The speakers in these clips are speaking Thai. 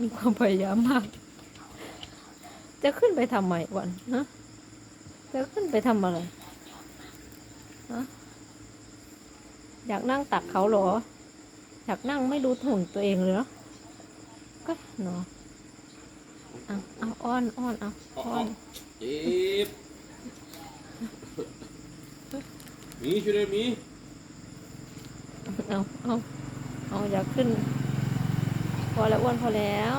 มีความพยายามมาก จะขึ้นไปทำไมวันฮะจะขึ้นไปทำอะไรฮะอยากนั่งตักเขาเหรอ อยากนั่งไม่ดูหุ่นตัวเองเลยเหรอก็เนาะเอาเอาอ้อนอ้อนเอาอ้อนเจ็บมีช่วยด้วยมีเอาเอาเอาอยากขึ้น พอแล้วอ้วนพอแล้ว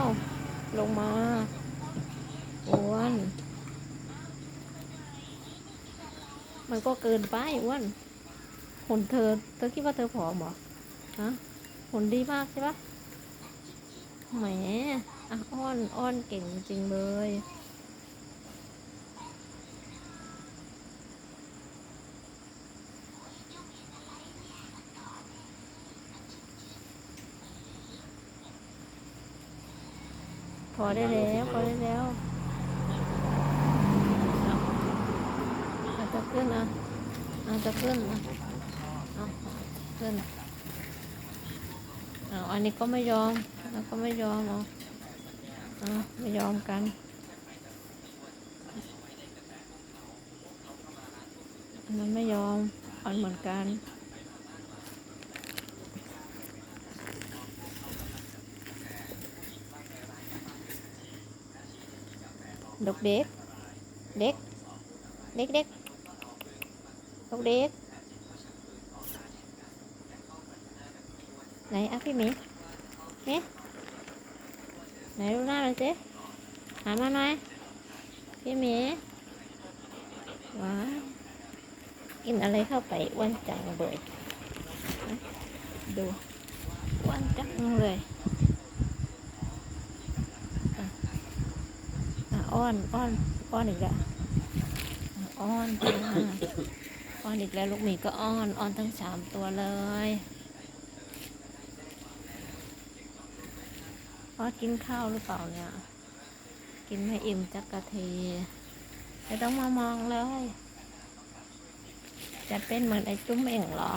ลงมาอ้วน มันก็เกินไปอ้วนหุ่นเธอ เธอคิดว่าเธอผอมหรอฮะหุ่นดีมากใช่ปะแหมอะอ้อนอ้อนเก่งจริงเลย อได้แล้วพอได้แล้วอาจจะขึ้นอะอาจจะขึ้นอะเอาขึ้นเอาอันนี้ก็ไม่ยอมแล้วก็ไม่ยอมเอาเอาไม่ยอมกันอันไม่ยอมอันเหมือนกัน อยพี่หมีว้าวกินอะไรเข้าไปอ้วนจังเลยนะดูอ้วนจัง อ้อนอ้อนอ้อนอีกแล้วอ้อนจ้าอ้อนอีกแล้วลูกหมีก็อ้อนอ้อนทั้งสามตัวเลยอ้อนกินข้าวหรือเปล่าเนี่ย กินไม่อิ่มจักกะทีไม่ต้องมามองเลย จะเป็นเหมือนไอ้จุ้มเองเหรอ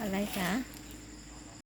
อะไรจ๊ะ